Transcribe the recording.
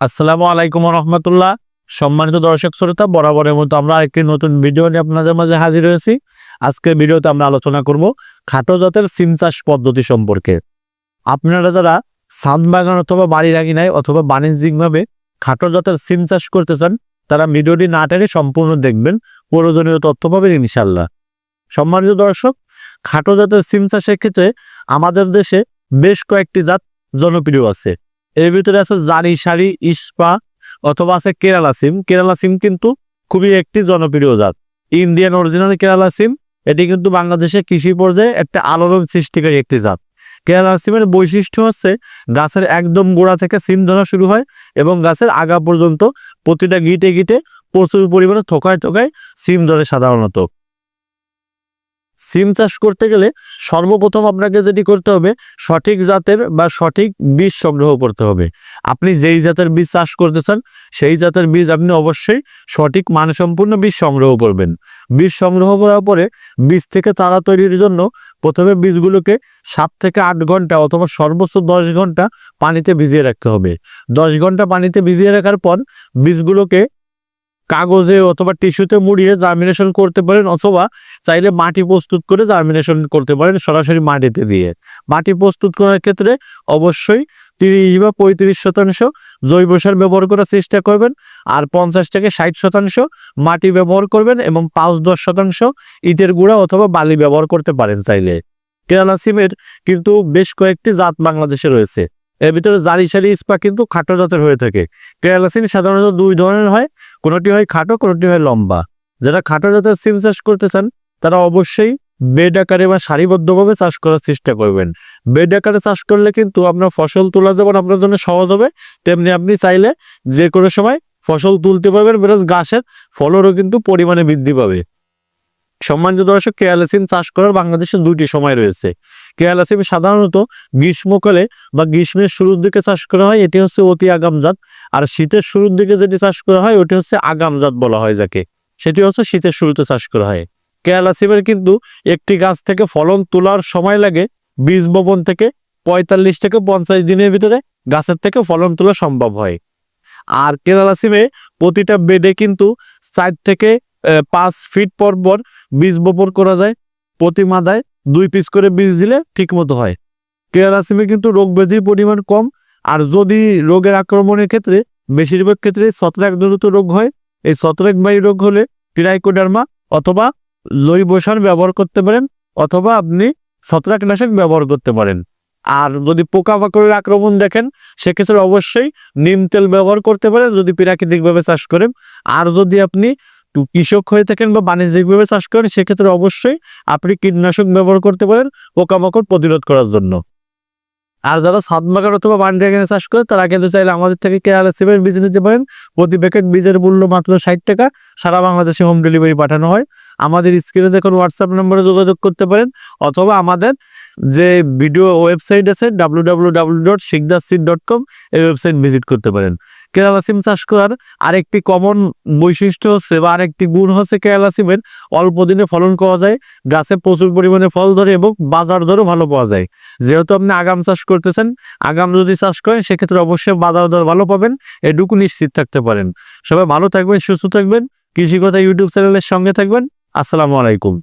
আসসালামু আলাইকুম রহমতুল্লাহ সম্মানিত দর্শক শ্রোতা, বরাবরের মতো আমরা একটি নতুন ভিডিও নিয়ে আপনাদের মাঝে হাজির হয়েছি। আজকের ভিডিওতে আমরা আলোচনা করব খাটো জাতের সিম চাষ পদ্ধতি সম্পর্কে। আপনারা যারা সাত বাগান অথবা বাড়ি নাই অথবা বাণিজ্যিকভাবে খাটো জাতের সিম চাষ করতে চান, তারা ভিডিওটি না টেনে সম্পূর্ণ দেখবেন। প্রয়োজনীয় তথ্য পাবেন ইনশাল্লাহ সম্মানিত দর্শক, খাটো জাতের সিম চাষের ক্ষেত্রে আমাদের দেশে বেশ কয়েকটি জাত জনপ্রিয় আছে। এর ভিতরে আছে জারি সারি ইস্পা অথবা আছে কেরালা সিম। কেরালা সিম কিন্তু খুবই একটি জনপ্রিয় জাত। ইন্ডিয়ান অরিজিনাল কেরালা সিম, এটি কিন্তু বাংলাদেশের কৃষি পর্যায়ে একটা আলোড়ন সৃষ্টিকারী একটি জাত। কেরালা সিমের বৈশিষ্ট্য হচ্ছে গাছের একদম গোড়া থেকে সিম ধরা শুরু হয় এবং গাছের আগা পর্যন্ত প্রতিটা গিটে গিটে প্রচুর পরিমাণে থোকায় থোকায় সিম ধরে সাধারণত। সিম চাষ করতে গেলে সর্বপ্রথম আপনাকে যেটি করতে হবে, সঠিক জাতের বা সঠিক বীজ সংগ্রহ করতে হবে। আপনি যেই জাতের বীজ চাষ করতে চান, সেই জাতের বীজ আপনি অবশ্যই সঠিক মানসম্পূর্ণ বীজ সংগ্রহ করবেন। বীজ সংগ্রহ করার পরে বীজ থেকে চারা তৈরির জন্য প্রথমে বীজগুলোকে সাত থেকে আট ঘণ্টা অথবা সর্বোচ্চ দশ ঘণ্টা পানিতে ভিজিয়ে রাখতে হবে। দশ ঘণ্টা পানিতে ভিজিয়ে রাখার পর বীজগুলোকে কাগজে অথবা টিস্যুতে মুড়িয়ে জার্মিনেশন করতে পারেন অথবা চাইলে মাটি প্রস্তুত করে জার্মিনেশন করতে পারেন সরাসরি মাটিতে দিয়ে। মাটি প্রস্তুত করার ক্ষেত্রে অবশ্যই তিরিশ বা পঁয়ত্রিশ শতাংশ জৈব সার ব্যবহার করার চেষ্টা করবেন আর পঞ্চাশ থেকে ষাট শতাংশ মাটি ব্যবহার করবেন এবং পাঁচ দশ শতাংশ ইটের গুঁড়া অথবা বালি ব্যবহার করতে পারেন চাইলে। কেরালা সিমের কিন্তু বেশ কয়েকটি জাত বাংলাদেশে রয়েছে। এর ভিতরে জারি সারি ইস্পা কিন্তু খাটো জাতের হয়ে থাকে। কেরালা সিম সাধারণত দুই ধরনের হয়, কোনোটি হয় খাটো, কোনোটি হয় লম্বা। যারা খাটো জাতের সিম চাষ করতে চান, তারা অবশ্যই বেড আকারে বা সারিবদ্ধভাবে চাষ করার চেষ্টা করবেন। বেড আকারে চাষ করলে কিন্তু আপনার ফসল তোলা যেমন আপনার জন্য সহজ হবে, তেমনি আপনি চাইলে যে কোনো সময় ফসল তুলতে পারবেন, বেরোজ গাছের ফলনও কিন্তু পরিমাণে বৃদ্ধি পাবে। সম্মানিত দর্শক কেয়ালা সিম চাষ করার বাংলাদেশে দুইটি সময় রয়েছে। কেয়ালা সিম সাধারণত গ্রীষ্মকালে বা গ্রীষ্মের শুরুর দিকে চাষ করা হয়, এটি হচ্ছে অতি আগাম জাত। আর শীতের শুরুর দিকে যেটি চাষ করা হয়, ওটি হচ্ছে আগাম জাত বলা হয় যাকে। সেটি হচ্ছে শীতের শুরুতে চাষ করা হয়। কেয়ালা সিমের কিন্তু একটি গাছ থেকে ফলন তোলার সময় লাগে বীজ বপন থেকে পঁয়তাল্লিশ থেকে পঞ্চাশ দিনের ভিতরে গাছের থেকে ফলন তোলা সম্ভব হয়। আর কেরালা সিমে প্রতিটা বেডে কিন্তু চার থেকে পাঁচ ফিট পর পর বীজ বপন করা যায়, প্রতি মাদায় দুই পিস করে বীজ দিলে ঠিক মতো হয়। কেরালা সিমে কিন্তু রোগ ব্যাধির পরিমাণ কম, আর যদি রোগের আক্রমণের ক্ষেত্রে, বেশিরভাগ ক্ষেত্রে ছত্রাক জনিত রোগ হয়, এই ছত্রাক বায়ু রোগ হলে ট্রাইকোডার্মা অথবা জৈব সার ব্যবহার করতে পারেন, অথবা আপনি ছত্রাকনাশক ব্যবহার করতে পারেন। আর যদি পোকামাকড়ের আক্রমণ দেখেন, সেক্ষেত্রে অবশ্যই নিম তেল ব্যবহার করতে পারেন, যদি প্রাকৃতিকভাবে চাষ করেন। আর যদি আপনি কৃষক হয়ে থাকেন বা বাণিজ্যিকভাবে চাষ করেন, সেক্ষেত্রে অবশ্যই আপনি কীটনাশক ব্যবহার করতে পারেন পোকামাকড় প্রতিরোধ করার জন্য। আর যারা সাত বাগান অথবা বান্ডি এখানে চাষ করে, তারা কিন্তু চাইলে আমাদের থেকে কেরালা সিমের বীজ নিতে পারেন। প্রতি প্যাকেট বীজের মূল্য মাত্র ষাট টাকা। সারা বাংলাদেশে হোম ডেলিভারি পাঠানো হয়। আমাদের স্ক্রিনে দেখুন হোয়াটসঅ্যাপ নম্বরে যোগাযোগ করতে পারেন অথবা আমাদের যে ভিডিও ওয়েবসাইট আছে ডাব্লু এই ওয়েবসাইট ভিজিট করতে পারেন। কেরালা সিম চাষ করার আরেকটি কমন বৈশিষ্ট্য হচ্ছে বা আরেকটি গুণ হচ্ছে কেরালা সিমের অল্প দিনে ফলন পাওয়া যায়, গাছে প্রচুর পরিমাণে ফল ধরে এবং বাজার দরও ভালো পাওয়া যায়। যেহেতু আপনি আগাম চাষ করতেছেন, আগাম যদি চাষ করেন, সেক্ষেত্রে অবশ্যই বাজার দর ভালো পাবেন, এটুকু নিশ্চিত থাকতে পারেন। সবাই ভালো থাকবেন, সুস্থ থাকবেন কৃষি কথা ইউটিউব চ্যানেলের সঙ্গে থাকবেন, আসসালামু আলাইকুম।